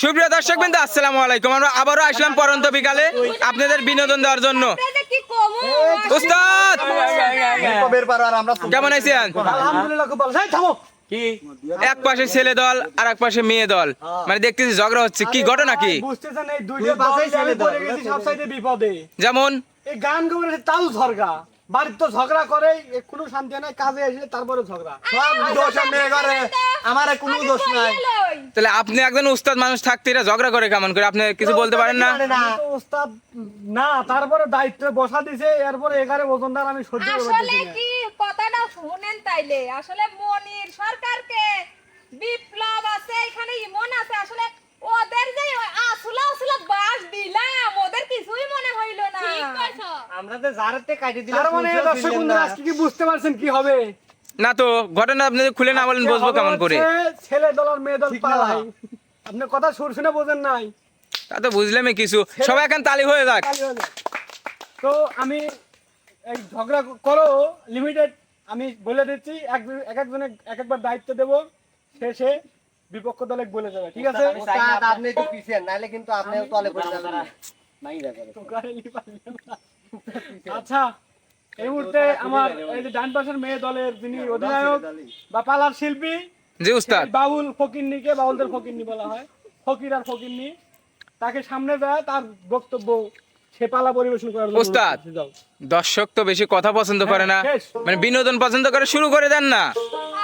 সুপ্রিয় দর্শক বিন্দু আসসালামু আলাইকুম। আমরা আবারও আসলাম পরন্ত বিকালে আপনাদের বিনোদন দেওয়ার জন্য। উস্তাদ! কেমন আছেন? আলহামদুলিল্লাহ খুব ভালো। এই থামো। এক পাশে ছেলে দল আর এক পাশে মেয়ে দল। মানে দেখতেছি ঝগড়া হচ্ছে। কি ঘটনা কি? বুঝতেছেন এই দুইটা দল আমি পড়ে গেছি সব সাইডে বিপদে। যেমন? গান তাল ঝগড়া বাড়ির তো ঝগড়া করে কোনো শান্তি নাই কাজে এসে তারপরে ঝগড়া। সব দোষ মেয়ে করে আমার কোনো দোষ নাই। তাহলে আপনি একজন উস্তাদ মানুষ থাকতে এরা ঝগড়া করে কেমন করে? আপনি কিছু বলতে পারেন না? ওস্তাদ না তারপরে দায়িত্বে বসা দিছে এরপরে এগারে ওজনদার আমি সহ্য করতে আসলে কি? কথাটা শুনেন তাইলে। আসলে মনির সরকারকে বিপ্লব আছে এখানে ইমন আছে। আসলে ওদের যে আসলে আসলে বাস দিলাম ওদের কিছুই মনে হইল না। আমরা তো জারাতে কাটি দিলাম তার মানে দর্শক বন্ধুরা আজকে কি বুঝতে পারছেন কি হবে? না তো ঘটনা আপনি খুলে না বলেন হবে কেমন করে। ছেলে দল আর মেয়ে দল পালাই। আপনি কথা সুর শুনে বোঝেন নাই। তা তো বুঝলামই কিছু। সবাই এখন তালি হয়ে যাক। তো আমি এই ঝগড়া করো লিমিটেড আমি বলে দিচ্ছি এক এক একজনে এক একবার দায়িত্ব দেব শেষে বিপক্ষ দলে বলে যাবে ঠিক আছে? আপনি একটু পিছিয়ে নাইলে কিন্তু আপনিও তলে পড়ে যাবেন। তোকারেলি পারলেন না। আচ্ছা এই মুহূর্তে আমার এই যে ডান পাশের মেয়ে দলের যিনি অধিনায়ক বা পালার শিল্পী জি উস্তাদ বাউল ফকিন্নিকে বাউলদের ফকিন্নি বলা হয় ফকির আর ফকিন্নি তাকে সামনে দেয় তার বক্তব্য সে পালা পরিবেশন করার যাও। দর্শক তো বেশি কথা পছন্দ করে না। মানে বিনোদন পছন্দ করে শুরু করে দেন না।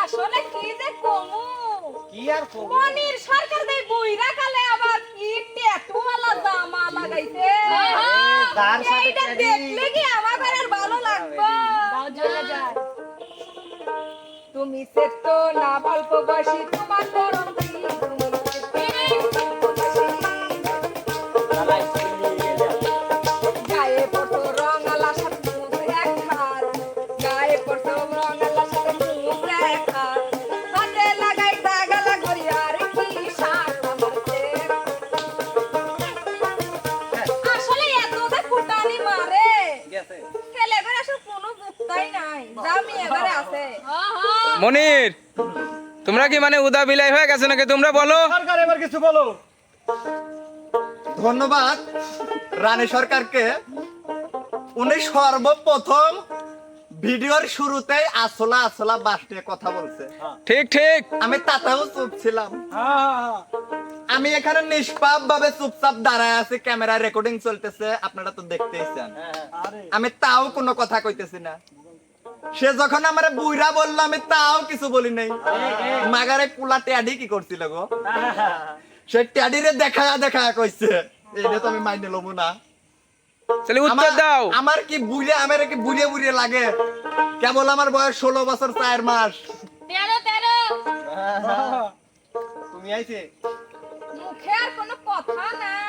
আসলে কি যে কমু? কি আর করব? মনির সরকার দেই বুইরা কালে আবার কি ট্যাটু वाला জামা লাগাইছে তার সাথে দেখলে কি আমার আর ভালো লাগবে তুমি তো না অল্প বয়সী তোমার গরম কি তুমি সে তো না অল্প বয়সী। মনির তোমরা কি মানে উদা বিলাই হয়ে গেছে নাকি তোমরা বলো? সরকার এবার কিছু বলো। ধন্যবাদ। রানী সরকারকে উনি সর্বপ্রথম ভিডিওর শুরুতেই আসলা আসলা বাস নিয়ে কথা বলছে। ঠিক ঠিক। আমি তাতেও চুপ ছিলাম। হ্যাঁ হ্যাঁ হ্যাঁ। আমি এখানে নিষ্পাপ ভাবে চুপচাপ দাঁড়ায় আছি ক্যামেরা রেকর্ডিং চলতেছে আপনারা তো দেখতেইছেন আরে। আমি তাও কোনো কথা কইতেছি না। সে যখন আমার বুইরা বলল আমি তাও কিছু বলি নাই। মাগারে পুলা ট্যাডি কি করছিল গো? সে ট্যাডিরে দেখা দেখা কইছে এটা তো আমি মাইনে লবো না। উত্তর আমার- দাও। আমার কি বুড়ে আমার কি বুড়ে বুড়ে লাগে? কেবল আমার বয়স ষোলো বছর চার মাস। তেরো তেরো। তুমি আইছে? মুখে আর কোনো কথা নাই।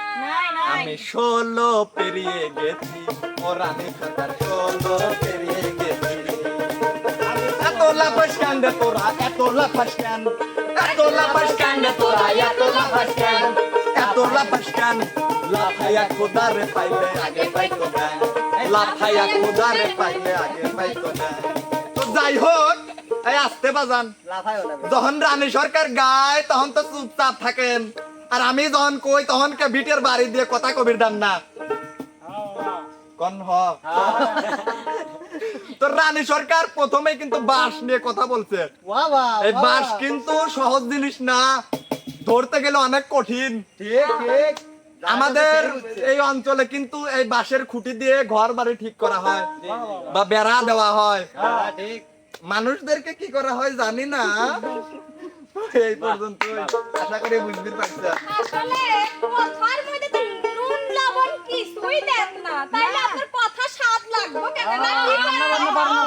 আমি ষোলো পেরিয়ে গেছি ও রানী ষোলো পেরিয়ে লাফাস তোরা? এত লাফাস কান? এত লাফাস তোরা? এত লাফাস কান? এত লাফাস কান? লাফাইয়া খোদারে পাইলে আগে পাইতো না। খোদারে পাইলে আগে পাইতো না। তো যাই হোক এই আসতে বাজান। যখন রানী সরকার গায় তখন তো চুপচাপ থাকেন। আর আমি যখন কই তখন কে বিটের বাড়ি দিয়ে কথা কবির দেন না। কন হ? তো রানী সরকার প্রথমে কিন্তু বাঁশ নিয়ে কথা বলছে। এই বাঁশ কিন্তু সহজ জিনিস না ধরতে গেলে অনেক কঠিন। ঠিক ঠিক। আমাদের এই অঞ্চলে কিন্তু এই বাঁশের খুঁটি দিয়ে ঘর বাড়ি ঠিক করা হয় বা বেড়া দেওয়া হয়। হ্যাঁ, মানুষদেরকে কি করা হয় জানি না। এই পর্যন্ত আশা করি বুঝতে পারছেন। আসলে কথার মধ্যে তো নুন লবণ কিছুই দেন না? তাইলে আপনার কথা স্বাদ লাগবে কেন না কি করে?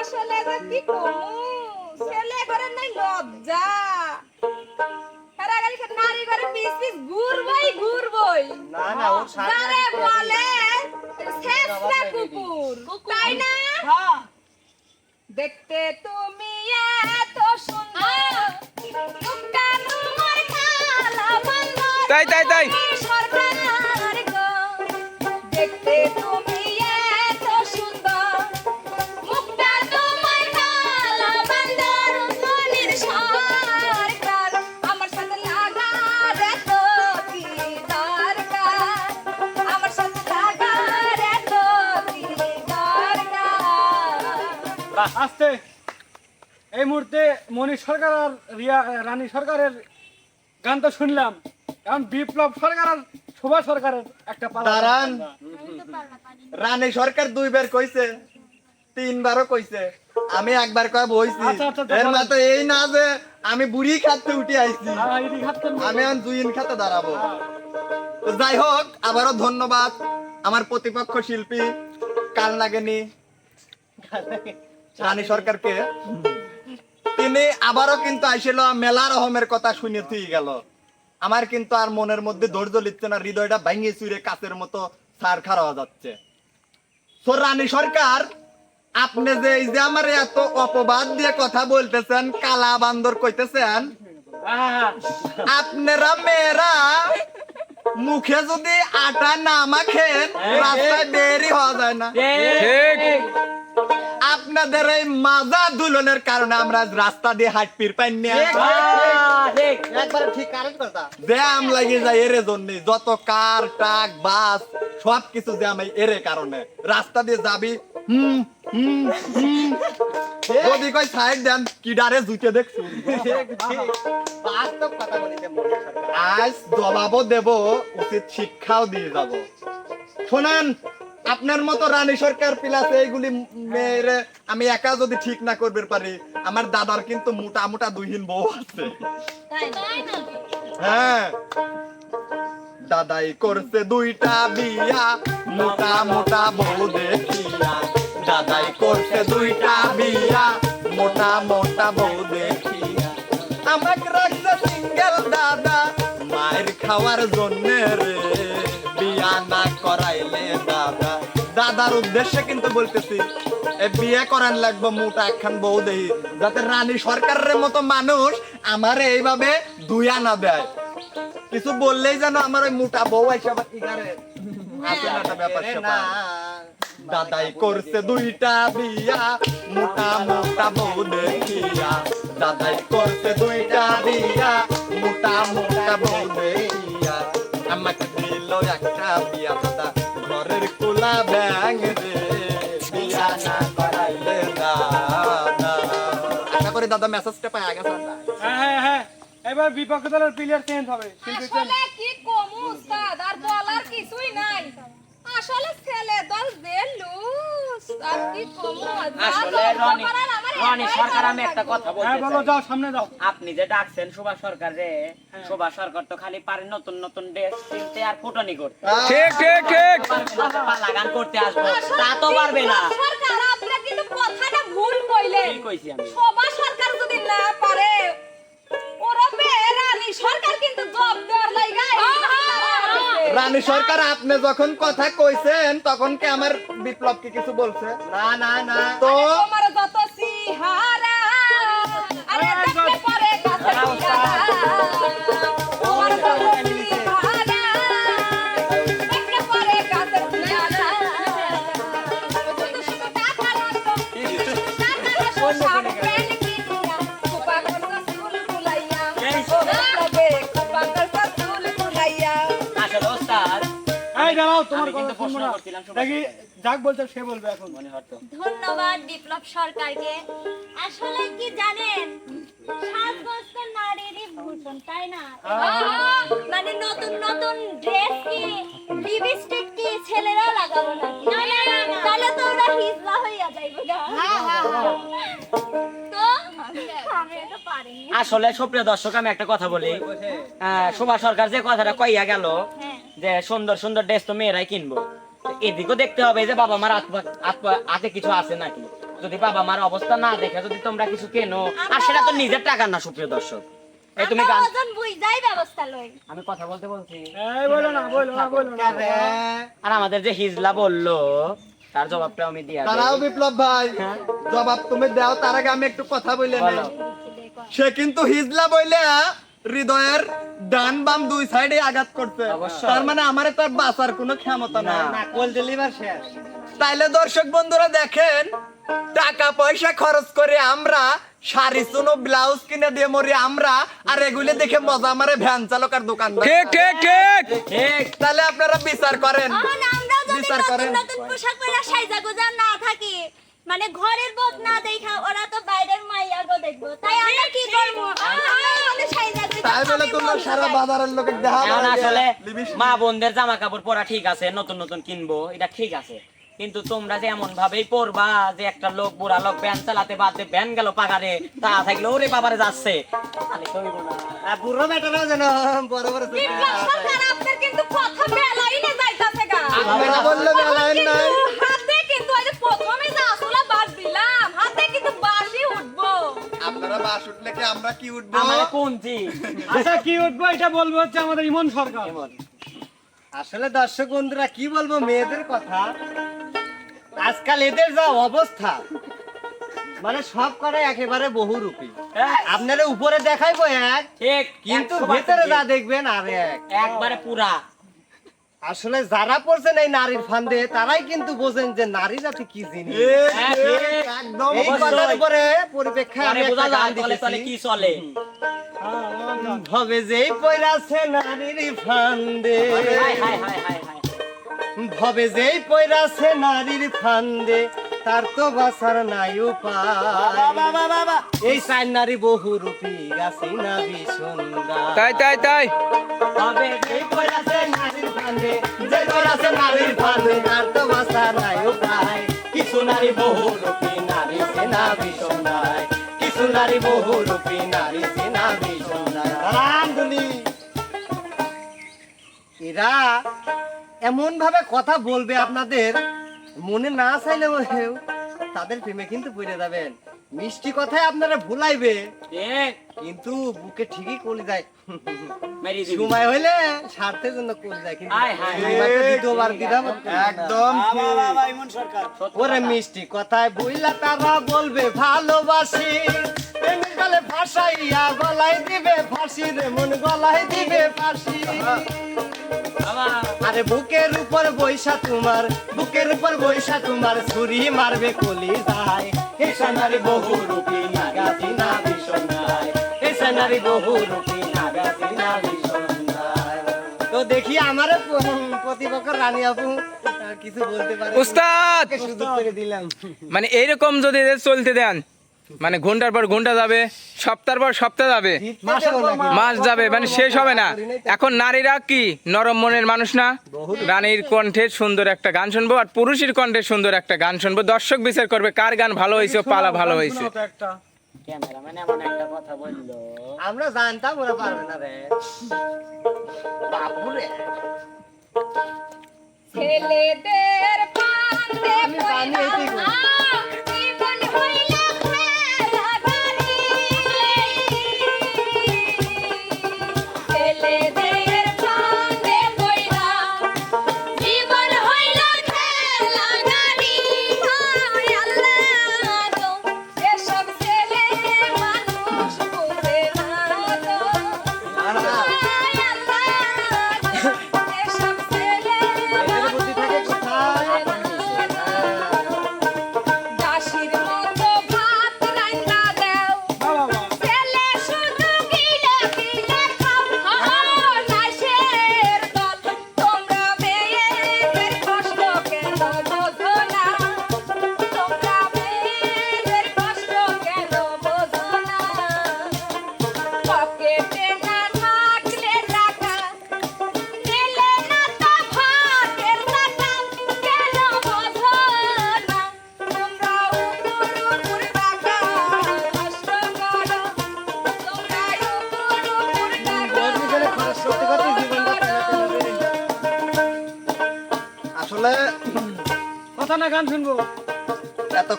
আসলে এবার কি কমু ছেলে ঘরে নাই লজ্জা। হেরা নারী ঘরে পিস পিস ঘুরবই ঘুরবই। না না ওর সাথে বলে শেষরা কুকুর তাই না? দেখতে তুমি এত সুন্দর। আসতে। এই মুহূর্তে মণি সরকার আর রিয়া রানী সরকারের গান তো শুনলাম। এখন বিপ্লব সরকার আর শোভা সরকারের একটা পালা। দাঁড়ান। রানী সরকার দুইবার কইছে তিনবারও কইছে। আমি একবার কয় বইছি আচ্ছা, আচ্ছা, আচ্ছা, এর বলেন। মাতে এই না যে আমি বুড়ি খাতে উঠে আইছি। আমি এখন জুইন খাতে দাঁড়াবো। তো যাই হোক আবারও ধন্যবাদ। আমার প্রতিপক্ষ শিল্পী কাল লাগেনি। রানী সরকারকে। তিনি আবারও কিন্তু আইছিল মেলা রহমের কথা শুনে তুই গেল। আমার কিন্তু আর মনের মধ্যে ধৈর্য লিখছে না হৃদয়টা ভেঙে চুরে কাছের মতো সার খাওয়া যাচ্ছে। তো রানী সরকার আপনি যে এই যে আমার এত অপবাদ দিয়ে কথা বলতেছেন কালা বান্দর কইতেছেন আপনারা মেয়েরা মুখে যদি আটা না মাখেন রাস্তায় দেরি হওয়া যায় না। ঠিক। আপনাদের এই মাজা দুলনের কারণে আমরা আজ রাস্তা দিয়ে হাট পির পাই না। একবার ঠিক কারেক্ট কথা জ্যাম লাগে যায় এর জন্য। যত কার ট্রাক বাস সব কিছু জ্যাম এই এর কারণে। রাস্তা দিয়ে যাবি হুম হুম হুম। যদি কই সাইড দেন কি ডারে জুতে দেখছু ঠিক ঠিক বাস্তব কথা বলিতে আজ জবাবও দেব উচিত শিক্ষাও দিয়ে যাব। শোনেন আপনার মতো রানী সরকার প্লাস এইগুলি মেয়েরে আমি একা যদি ঠিক না করবে পারি, আমার দাদার কিন্তু মোটা মোটা দুইহীন বউ আছে। হ্যাঁ। দাদাই করছে দুইটা বিয়া, মোটা মোটা বউ দেখিয়া। দাদাই করছে দুইটা বিয়া, মোটা মোটা বউ দেখিয়া। আমাকে রাখছে সিঙ্গেল দাদা, মায়ের খাওয়ার জন্য রে। বিয়া না করাইলে দাদা দাদার উদ্দেশ্যে কিন্তু বলতেছি এ বিয়ে করান লাগবে মোটা একখান বউ দেহি যাতে রানী সরকারের মতো মানুষ আমারে এইভাবে ধুইয়া না দেয়। কিছু বললেই যেন আমার ওই মোটা বউ আইসা আবার স্যাপার? না দাদাই করছে দুইটা বিয়া মোটা মোটা বউ দেখিয়া। দাদাই করছে দুইটা বিয়া মোটা মোটা বউ দেখিয়া। আমাকে দিল একটা বিয়া। ব্যাং রে বিয়া না করাইলে দাদা আশা করি দাদা মেসেজটা পাই গেছে হ্যাঁ হ্যাঁ হ্যাঁ। এবার বিপক্ষ দলের প্লেয়ার চেঞ্জ হবে। আসলে কি কমু উস্তাদ? আর বলার কিছুই নাই। আসলে ছেলে দল বেলুস আর কি রনি রনি সরকার আমি একটা কথা হ্যাঁ বলতে বলো যাও সামনে যাও। আপনি যে ডাকছেন সুভাষ সরকার রে সুভাষ সরকার তো খালি পারে নতুন নতুন ড্রেস কিনতে আর ফুটনি করতে। ঠিক ঠিক ঠিক। লাগান করতে আসব। তা তো পারবে না। সরকার আপনি কিন্তু কথাটা ভুল কইলেন। কি কইছি আমি। সবা সরকার যদি না পারে রানী সরকার আপনি যখন কথা কইছেন তখন কি আমার বিপ্লব কি কিছু বলছে? না না না। তো দাঁড়াও তোমার কথা শুনব না দেখি যাক বলছে সে বলবে এখন। ধন্যবাদ বিপ্লব সরকারকে। আসলে কি জানেন সাজগোজ তো নারীরই ভূষণ তাই না? মানে নতুন নতুন ড্রেস কি লিপস্টিক কি ছেলেরা লাগাবো নাকি? তাহলে তো ওরা হিজলা হইয়া যাইবে না তো আমি আসলে সুপ্রিয় দর্শক আমি একটা কথা বলি। সুভাষ সরকার যে কথাটা কইয়া গেল হ্যাঁ। যে সুন্দর সুন্দর ড্রেস তো মেয়েরাই কিনবো। এদিকেও দেখতে হবে যে বাবা মার হাত- কিছু আছে নাকি? যদি বাবা মার অবস্থা না দেখে যদি তোমরা কিছু কেনো আর সেটা তো নিজের টাকার না সুপ্রিয় দর্শক। এই তুমি আমরা গান ওজন বুঝাই ব্যবস্থা লই। আমি কথা বলতে বলছি। এই বলো না বলো না বলো না আর আমাদের যে হিজলা বলল তার জবাবটা আমি দিয়া তারাও বিপ্লব ভাই জবাব তুমি দাও তার আগে আমি একটু কথা বলে। সে কিন্তু হিজলা বইলে হৃদয়ের ডান বাম দুই সাইডে আঘাত করছে। তার মানে আমারে তার বাঁচার কোনো ক্ষমতা নাই। না। না ডেলিভার শেষ। তাইলে দর্শক বন্ধুরা দেখেন টাকা পয়সা খরচ করে আমরা শাড়ি চুনো ব্লাউজ কিনে দিয়ে মরি আমরা আর এগুলি দেখে মজা মারে ভ্যান চালক আর দোকান ঠিক ঠিক ঠিক। ঠিক তাহলে আপনারা বিচার করেন। বিচার করেন। পোশাক পরে সাইজা গোজা না থাকি মানে ঘরের বোধ না দেখা ওরা তো বাইরের মাইয়া গো দেখব। তাই আমরা কি করব? আমরা মানে সাইজা তাই বলে তোমরা সারা বাজারের লোকে দেখা আসলে মা বোনদের জামা কাপড় পরা ঠিক আছে নতুন নতুন কিনবো এটা ঠিক আছে। কিন্তু তোমরা যে এমন ভাবেই পড়বা যে একটা লোক বুড়া লোক ভ্যান চালাতে বাদে ভ্যান গেল পাগারে তা থাকলে ওরে বাবারে যাচ্ছে। বুড়ো বেটারাও যেন বড় বড় কিন্তু কথা যাইতাছে গা। নাই। প্রথমে যে আপনারা বাস উঠলে কি আমরা কি উঠবো? আমার কোনটি আচ্ছা কি উঠবো এটা বলব হচ্ছে আমাদের ইমন সরকার। আসলে দর্শক বন্ধুরা কি বলব মেয়েদের কথা? আজকাল এদের যা অবস্থা মানে সব করে একেবারে বহুরূপী। আপনারা উপরে দেখাইবো এক কিন্তু ভেতরে যা দেখবেন আর এক। একবারে পুরা। আসলে যারা পড়ছেন এই নারীর ফান্দে তারাই কিন্তু বোঝেন যে নারী জাতি কি জিনিস। হ্যাঁ। একদম এই কথার উপরে পরিপ্রেক্ষায় আমি একটা গান যায় তলে তলে দিতেছি। কি চলে? ভবে যেই পয়রাছে নারীর ফান্দে। হাই হাই হাই হাই হাই ভবে যেই পয়রাছে নারীর ফান্দে। তার তো বাসার নাই উপায়। এই চাই নারী বহু রূপী গাছি না তাই তাই তাই। ভবে যেই পয়রাছে নারীর ফান্দে যে পয়রাছে নারীর ফান্দে তার তো বাসার নাই উপায়। কিছু নারী বহু রূপী নারী কিছু বহু রূপী নারী এরা এমন ভাবে কথা বলবে আপনাদের মনে না চাইলে তাদের প্রেমে কিন্তু পড়ে যাবেন। মিষ্টি কথায় আপনারা ভুলাইবে। কিন্তু বুকে ঠিকই কলি যায়। সময় হইলে স্বার্থের জন্য কলি যায় কিন্তু। সময়টা দ্বিতীয়বার দিলাম একদম ওরে মিষ্টি কথায় বুইলা তারা বলবে ভালোবাসি। গলে গলায় দিবে ফাঁসি রে মন গলায় দিবে ফাঁসি। আরে বুকের উপর বৈশা তোমার বুকের উপর বৈশা তোমার ছুরি মারবে কলি যায়। হে সোনারি বহু রূপী হে বহু রূপী বিসন্ধায় তো দেখি আমার প্রতিপক্ষ রানী আপু কিছু বলতে পারে? উস্তাদ! সুযোগ করে দিলাম। মানে এইরকম যদি চলতে দেন মানে ঘণ্টার পর ঘণ্টা যাবে সপ্তাহের পর সপ্তাহ যাবে। মাস। যাবে মানে শেষ হবে না। এখন নারীরা কি নরম মনের মানুষ না? রানীর কণ্ঠে সুন্দর একটা গান শুনব আর পুরুষের কণ্ঠে সুন্দর একটা গান শুনব। দর্শক বিচার করবে কার গান ভালো হয়েছে পালা ভালো হয়েছে। আমরা জানতাম ওরা পারবে না রে। বাপুরে ছেলেদের ফান্দে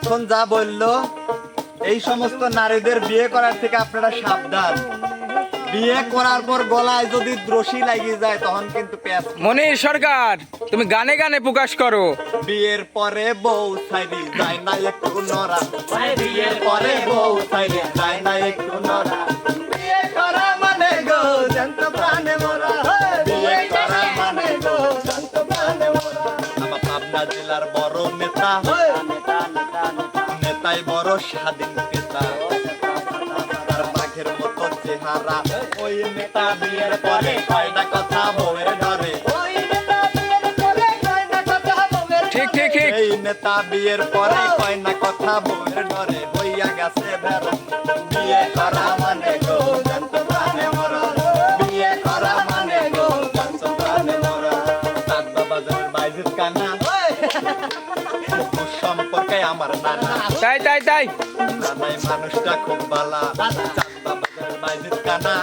এতক্ষণ যা বলল এই সমস্ত নারীদের বিয়ে করার থেকে আপনারা সাবধান। বিয়ে করার পর গলায় যদি দ্রোষী লাগিয়ে যায় তখন কিন্তু প্যাস মনির সরকার তুমি গানে গানে প্রকাশ করো। বিয়ের পরে বউ সাইডি যায় না একটু নরা বিয়ের পরে বউ সাইডি যায় না একটু নরা বিয়ে করা মানে গো জানত প্রাণে মোরা। বড় স্বাধীন নেতা তার বাঘের মতো চেহারা ওই নেতা বিয়ের পরে কয়টা কথা বউয়ের ধরে ওই নেতা বিয়ের পরে কয় কথা বউয়ের ঠিক ঠিক ঠিক। এই নেতা বিয়ের পরে কয় না কথা বউয়ের ডরে হইয়া গেছে ভেড়া বিয়ে করা মানে গো। আমার নানা। তাই তাই তাই। মানুষটা খুব বালা। বাজারের বাইজিত কানা।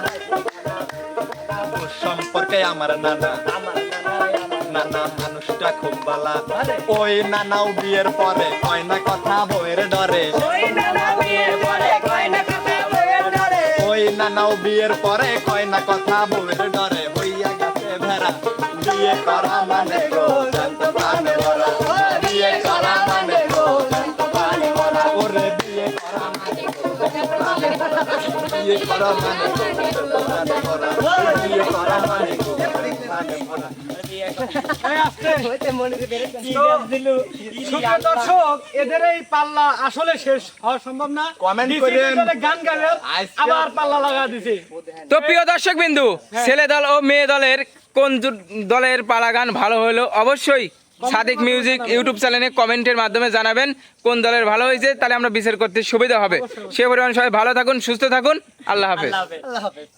সম্পর্কে আমার নানা। নানা মানুষটা খুব বালা। ওই নানাও বিয়ের পরে কয় না কথা বইয়ের ডরে। ওই নানাও বিয়ের পরে কয় না কথা বউয়ের ডরে। হইয়া গেছে ভেড়া বিয়ে করা মানে গো জানতো প্রাণে বিয়ে করা মানে বিয়ে করা মানে বিয়ে করা মানে দর্শক এদের এই পাল্লা আসলে শেষ হওয়া সম্ভব না। DC গান আবার পাল্লা লাগা দিছে। তো প্রিয় দর্শক বিন্দু ছেলে দল ও মেয়ে দলের কোন দলের পালা গান ভালো হলো? অবশ্যই সাদিক মিউজিক ইউটিউব চ্যানেলে কমেন্টের মাধ্যমে জানাবেন কোন দলের ভালো হয়েছে তাহলে আমরা বিচার করতে সুবিধা হবে। সে পরিমাণ সবাই ভালো থাকুন সুস্থ থাকুন। আল্লাহ হাফেজ। আল্লাহ হাফেজ।